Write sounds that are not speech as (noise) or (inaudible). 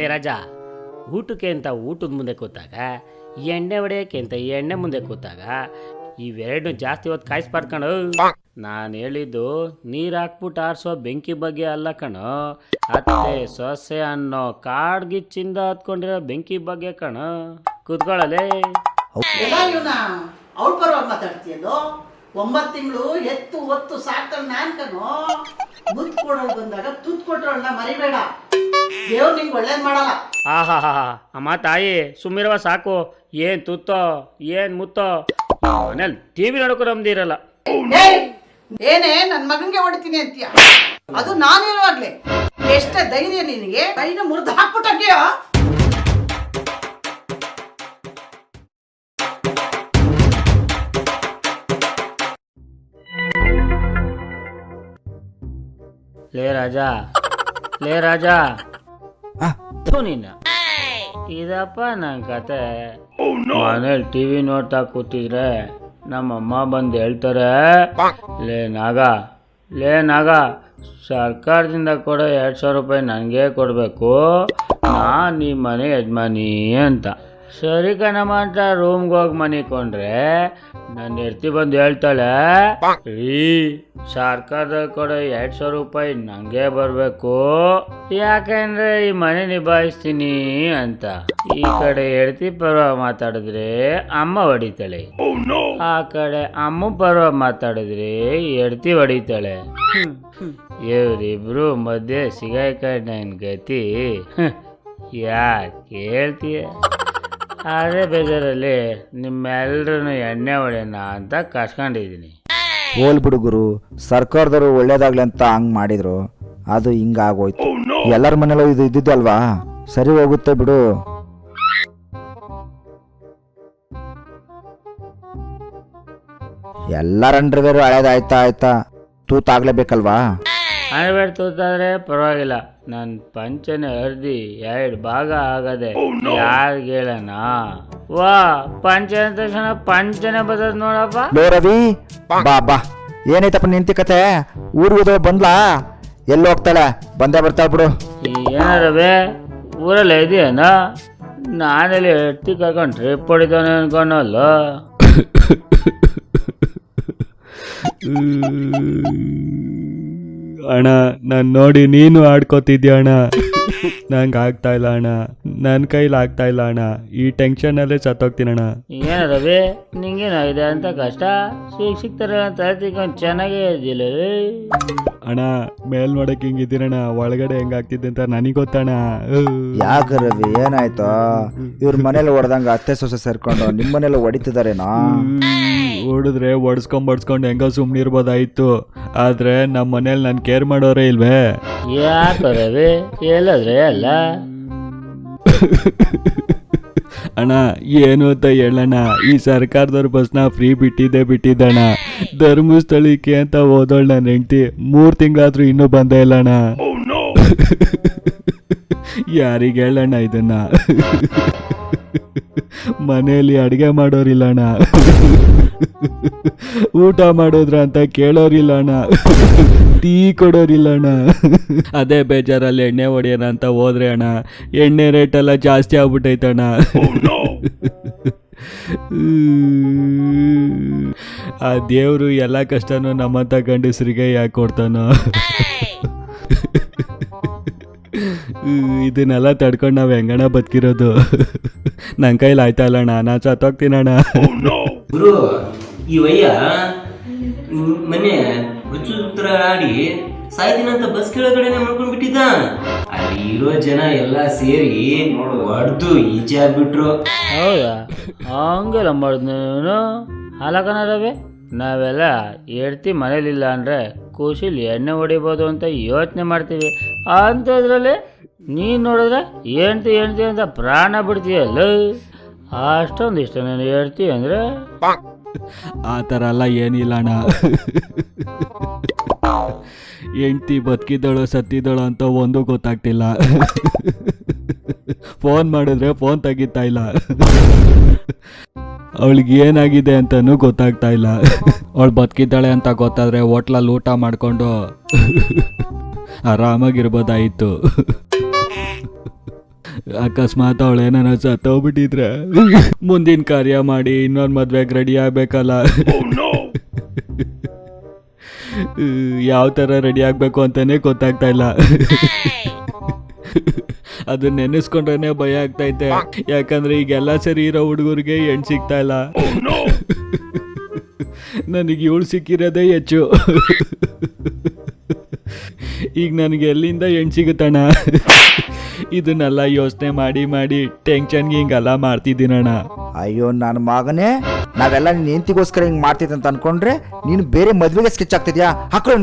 ಲೇ ರಾಜ, ಊಟಕ್ಕೆ ಅಂತ ಊಟದ ಮುಂದೆ ಕೂತಾಗ, ಎಣ್ಣೆ ಹೊಡೆಯೋಕ್ಕೆ ಅಂತ ಎಣ್ಣೆ ಮುಂದೆ ಕೂತಾಗ ಇವೆರಡು ಜಾಸ್ತಿ ಹೊತ್ತು ಕಾಯಿಸ್ಬಾರ್ದು ಕಣೋ. ನಾನು ಹೇಳಿದ್ದು ನೀರು ಹಾಕ್ಬಿಟ್ಟು ಆರಿಸೋ ಬೆಂಕಿ ಬಗ್ಗೆ ಅಲ್ಲ ಕಣೋ. ಅತ್ತೆ ಸೊಸೆ ಅನ್ನೋ ಕಾಡ್ಗಿಚ್ಚಿಂದ ಹತ್ಕೊಂಡಿರೋ ಬೆಂಕಿ ಬಗ್ಗೆ ಕಣೋ. ಕೂತ್ಕೊಳ್ಳಲೇ ಅವ್ರ ಪರವಾಗಿ ಮಾತಾಡ್ತೀಯಲ್ಲೋ? ಒಂಬತ್ತು ತಿಂಗಳು ಎತ್ತು ಒತ್ತು ಸಾಕ್ತಾಳ ನಾನ್ ಕಣೋ. ಮುತ್ ಕೊಡೋಳು ಬಂದಾಗ ತುತ್ ಕೊಟ್ಟವಳನ್ನ ಮರಿಬೇಡ. ದೇವ್ರು ನಿಂಗೆ ಒಳ್ಳೇದು ಮಾಡಲ್ಲ. ಆಹಾ ಹಾ ಅಮ್ಮ ತಾಯಿ ಸುಮ್ಮಿರುವ ಸಾಕು. ಏನ್ ತುತ್ತೋ ಏನ್ ಮುತ್ತೋ. ಮನೇಲಿ ಟಿವಿ ವಿ ನಮ್ದು ಏಯ್! ಏನೇ ನನ್ ಮಗನ್ಗೆ ಹೊಡಿತೀನಿ ಅಂತೀಯ? ಅದು ನಾನಿರುವಾಗ್ಲೇ ಎಷ್ಟೇ ಧೈರ್ಯ ನಿನಗೆ ಕೈನ ಮುರಿದು ಹಾಕ್ಬಿಟ್ಟಂಗೆಯ ಲೇ ರಾಜ ಲೇ ರಾಜ. ಇದಪ್ಪ ನನ್ನ ಕತೆ. ಮನೇಲಿ ಟಿವಿ ನೋಡ್ತಾ ಕೂತಿದ್ರೆ ನಮ್ಮಮ್ಮ ಬಂದು ಹೇಳ್ತಾರೆ ಲೇ ನಾಗ ಲೇ ನಾಗ ಸರ್ಕಾರದಿಂದ ಕೊಡೋ ಎರಡು ಸಾವಿರ ರೂಪಾಯಿ ನನಗೆ ಕೊಡಬೇಕು ನಾನು ನಿಮ್ಮ ಮನೆ ಯಜಮಾನಿ ಅಂತ. ಸರಿ ಕಣಮ್ಮ ಅಂತ ರೂಮ್ಗೆ ಹೋಗಿ ಮನಿಕೊಂಡ್ರೆ ನನ್ನ ಹೆರ್ತಿ ಬಂದು ಹೇಳ್ತಾಳೆ, ರೀ ಸರ್ಕಾರದಲ್ಲಿ ಕೊಡೋ ಎರಡು ಸಾವಿರ ರೂಪಾಯಿ ನನಗೆ ಬರಬೇಕು. ಯಾಕೆಂದ್ರೆ ಈ ಮನೆ ನಿಭಾಯಿಸ್ತೀನಿ ಅಂತ. ಈ ಕಡೆ ಹೆಡ್ತಿ ಪರ್ವ ಮಾತಾಡಿದ್ರೆ ಅಮ್ಮ ಹೊಡಿತಾಳೆ. ಆ ಕಡೆ ಅಮ್ಮ ಪರ್ವ ಮಾತಾಡಿದ್ರೆ ಹೆಡ್ತಿ ಹೊಡಿತಾಳೆ. ಇವರಿಬ್ರು ಮಧ್ಯೆ ಸಿಗಾಯ್ಕಂಡ್ ನನ್ ಗತಿ. ಯಾಕೆ ಹೇಳ್ತೀಯ? ಅದೇ ಬೇಜಾರಲ್ಲಿ ನಿಮ್ಮೆಲ್ರೂ ಎಣ್ಣೆ ಹೊಡೆಯೋಣ ಅಂತ ಕಸ್ಕೊಂಡಿದ್ದೀನಿ ಹೋಲ್ ಬಿಡು ಗುರು ಸರ್ಕಾರದವರು ಒಳ್ಳೇದಾಗ್ಲಿ ಅಂತ ಹಂಗ್ ಮಾಡಿದ್ರು ಅದು ಹಿಂಗಾಗೋಯ್ತು. ಎಲ್ಲರ ಮನೇಲೂ ಇದು ಇದ್ದಿದ್ದು ಅಲ್ವಾ? ಸರಿ ಹೋಗುತ್ತೆ ಬಿಡು. ಎಲ್ಲರ ಅಂಡರ್ವೇರು ಹಳೇದಾಯ್ತಾ ಆಯ್ತಾ? ತೂತಾಗ್ಲೇಬೇಕಲ್ವಾ? ಅನ್ಬೇಡ ತೂತಾದ್ರೆ ಪರವಾಗಿಲ್ಲ. ನನ್ನ ಪಂಚನೆ ಅರ್ಧಿ ಎರಡು ಭಾಗ ಆಗದೆ ಯಾರು ಹೇಳೋಣ ವಾ ಪಂಚನ ತಕ್ಷಣ ಪಂಚನೆ ಬದದ್ ನೋಡಪ್ಪ. ಲೋ ರವಿ ಬಾ ಬಾ. ಏನೈತಪ್ಪ ನಿಂತಿ ಕತೆ? ಊರಿಗೆ ಬಂದ್ಲಾ? ಎಲ್ಲಿ ಹೋಗ್ತಾಳೆ? ಬಂದೇ ಬರ್ತಾಳ ಬಿಡು. ಏನಾರವೇ ಊರಲ್ಲಿ ಇದೆಯೇನ? ನಾನೆಲ್ಲಿ ಎತ್ತಿ ಕರ್ಕೊಂಡು ಟ್ರಿಪ್ ಹೊಡಿತಾನೆ ಅನ್ಕೊಂಡಲ್ಲ? (laughs) ಅಣ್ಣ, ನಾನು ನೋಡಿ ನೀನು ಆಡ್ಕೋತಿದ್ಯ ಅಣ್ಣ? ನಂಗೆ ಆಗ್ತಾ ಇಲ್ಲ ಅಣ್ಣ. ನನ್ನ ಕೈಲಿ ಆಗ್ತಾ ಇಲ್ಲ ಅಣ್ಣ. ಈ ಟೆನ್ಷನಲ್ಲೇ ಸತ್ತೋಗ್ತೀನಣ್ಣ ಏನ ರವಿ, ನಿಂಗೇನಾಗಿದೆ ಅಂತ ಕಷ್ಟ? ಸಿಗ್ತಾರೆ ಅಂತ ಚೆನ್ನಾಗೇ ಇದ್ದಿಲ್ಲ ರೀ ಅಣ್ಣ ಮೇಲ್ ನೋಡಕ್ ಹಿಂಗಿದ್ದೀರಣ್ಣ ಒಳಗಡೆ ಹೆಂಗಾಗ್ತಿದ್ದೆ ಅಂತ ನನಗೆ ಗೊತ್ತಣ್ಣ. ಯಾಕ ರವಿ ಏನಾಯ್ತು? ಇವ್ರ ಮನೇಲಿ ಹೊಡೆದಂಗ ಅತ್ತೆ ಸೊಸೆ ಸೇರ್ಕೊಂಡು ನಿಮ್ಮ ಮನೇಲಿ ಹೊಡಿತಿದಾರೇನೋ? ಹೊಡಿದ್ರೆ ಒಡ್ಸ್ಕೊಂಡ್ ಬಡ್ಸ್ಕೊಂಡು ಹೆಂಗೋ ಸುಮ್ಮನಿರ್ಬೋದಾಯ್ತು ಆದ್ರೆ ನಮ್ಮ ಮನೇಲಿ ನಾನು ಕೇರ್ ಮಾಡೋರೇ ಇಲ್ವೇ? ಯಾಕ ರವಿ? ಹೇಳಿದ್ರೆ ಅಲ್ಲ? (laughs) ಅಣ್ಣ, ಏನು ಅಂತ ಹೇಳಣ್ಣ. ಈ ಸರ್ಕಾರದವ್ರ ಬಸ್ನ ಫ್ರೀ ಬಿಟ್ಟಿದ್ದೆ ಬಿಟ್ಟಿದ್ದಣ್ಣ. ಧರ್ಮಸ್ಥಳಕ್ಕೆ ಅಂತ ಹೋದೋಳ್ ನನ್ನ ಹೆಂಡ್ತಿ. ಮೂರು ತಿಂಗಳಾದ್ರೂ ಇನ್ನೂ ಬಂದೇ ಇಲ್ಲಣ್ಣ. ಯಾರಿಗೆ ಹೇಳಣ್ಣ ಇದನ್ನ? ಮನೆಯಲ್ಲಿ ಅಡುಗೆ ಮಾಡೋರಿಲ್ಲಣ್ಣ. ಊಟ ಮಾಡೋದ್ರ ಅಂತ ಕೇಳೋರಿಲ್ಲ ಅಣ್ಣ ಟೀ ಕೊಡೋರಿಲ್ಲ ಅಣ್ಣ. ಅದೇ ಬೇಜಾರಲ್ಲಿ ಎಣ್ಣೆ ಹೊಡೆಯೋಣ ಅಂತ ಹೋದ್ರೆ ಅಣ್ಣ. ಎಣ್ಣೆ ರೇಟ್ ಎಲ್ಲ ಜಾಸ್ತಿ ಆಗ್ಬಿಟ್ಟೈತಣ್ಣ ಆ ದೇವರು ಎಲ್ಲ ಕಷ್ಟನೂ ನಮ್ಮಂತ ಗಂಡಸರಿಗೆ ಯಾಕೆ ಕೊಡ್ತಾನೋ? ಇದನ್ನೆಲ್ಲ ತಡ್ಕೊಂಡು ನಾವು ಹೆಂಗಣ ಬದುಕಿರೋದು? ನನ್ನ ಕೈಲಿ ಆಯ್ತಾ ಇಲ್ಲ ಅಣ್ಣ. ನಾನು ಸತ್ತೋಗ್ತೀನಣ್ಣ ಗುರು ಈ ವಯ್ಯ ಮೊನ್ನೆ ಉತ್ತರ ಆಡಿ ಸಾಯ್ತೀನಂತ ಬಸ್ ಕೆಳಗಡೆನೆ ಮಾಡ್ಕೊಂಡು ಬಿಟ್ಟಿದ್ದ ಅಲ್ಲಿ ಇರೋ ಜನ ಎಲ್ಲ ಸೇರಿ ಹೊಡೆದು ಈಚೆ ಆಗ್ಬಿಟ್ರು. ಹೌದಾ? ಹಂಗೆಲ್ಲ ಮಾಡಿದ್ನು ನೀನು? ಅಲಕನ ನಾವೆಲ್ಲ ಹೆಡ್ತಿ ಮನೇಲಿಲ್ಲ ಅಂದರೆ ಖುಷಿಲಿ ಎಣ್ಣೆ ಹೊಡಿಬೋದು ಅಂತ ಯೋಚನೆ ಮಾಡ್ತೀವಿ. ಅಂಥದ್ರಲ್ಲಿ ನೀನು ನೋಡಿದ್ರೆ ಹೆಣ್ತಿ ಹೆಣ್ತಿ ಅಂತ ಪ್ರಾಣ ಬಿಡ್ತೀಯಲ್ಲ? ಅಷ್ಟೊಂದು ಇಷ್ಟ ನಾನು ಹೇಳ್ತಿ ಅಂದರೆ? ಆ ಥರ ಎಲ್ಲ ಏನಿಲ್ಲ ಅಣ್ಣ. ಹೆಂಡ್ತಿ ಬದುಕಿದ್ದಳು ಸತ್ತಿದ್ದಳು ಅಂತ ಒಂದು ಗೊತ್ತಾಗ್ತಿಲ್ಲ. ಫೋನ್ ಮಾಡಿದ್ರೆ ಫೋನ್ ತೆಗಿತಾ ಇಲ್ಲ. ಅವಳಿಗೆ ಏನಾಗಿದೆ ಅಂತನೂ ಗೊತ್ತಾಗ್ತಾ ಇಲ್ಲ. ಅವಳು ಬದುಕಿದ್ದಾಳೆ ಅಂತ ಗೊತ್ತಾದ್ರೆ ಹೋಟ್ಲಲ್ಲಿ ಊಟ ಮಾಡಿಕೊಂಡು ಆರಾಮಾಗಿರ್ಬೋದಾಯಿತು. ಅಕಸ್ಮಾತ್ ಅವಳೇನಾರ ಸತ್ತೋಗ್ಬಿಟ್ಟಿದ್ರೆ. ಮುಂದಿನ ಕಾರ್ಯ ಮಾಡಿ, ಇನ್ನೊಂದು ಮದ್ವೆಗೆ ರೆಡಿ ಆಗ್ಬೇಕಲ್ಲ. ಯಾವ ಥರ ರೆಡಿ ಆಗಬೇಕು ಅಂತಾನೆ ಗೊತ್ತಾಗ್ತಾ ಇಲ್ಲ. ಅದು ನೆನೆಸ್ಕೊಂಡ್ರೆ ಭಯ ಆಗ್ತೈತೆ. ಯಾಕಂದ್ರೆ ಈಗೆಲ್ಲ ಸರಿ ಇರೋ ಹುಡುಗರಿಗೆ ಹೆಣ್ ಸಿಗ್ತಾ ಇಲ್ಲ. ನನಗೆ ಇವಳು ಸಿಕ್ಕಿರೋದೇ ಹೆಚ್ಚು. ಈಗ ನನಗೆ ಎಲ್ಲಿಂದ ಹೆಣ್ ಸಿಗುತ್ತಣ್ಣ? ಇದನ್ನೆಲ್ಲ ಯೋಚನೆ ಮಾಡಿ ಮಾಡಿ ಟೆನ್ಷನ್ಗೆ ಹಿಂಗೆಲ್ಲ ಮಾಡ್ತಿದ್ದೀನಣ್ಣ ಅಯ್ಯೋ ನನ್ನ ಮಗನೇ, ನಾವೆಲ್ಲ ನಿನ್ನ ಹೆಂಡತಿಗೋಸ್ಕರ ಹಿಂಗೆ ಮಾಡ್ತಿದ್ದೆ ಅಂತ ಅನ್ಕೊಂಡ್ರೆ ನೀನು ಬೇರೆ ಮದ್ವೆಗೆ ಸ್ಕೆಚ್ ಆಗ್ತಿದ್ಯಾ? ಹಾಕ್ರೋ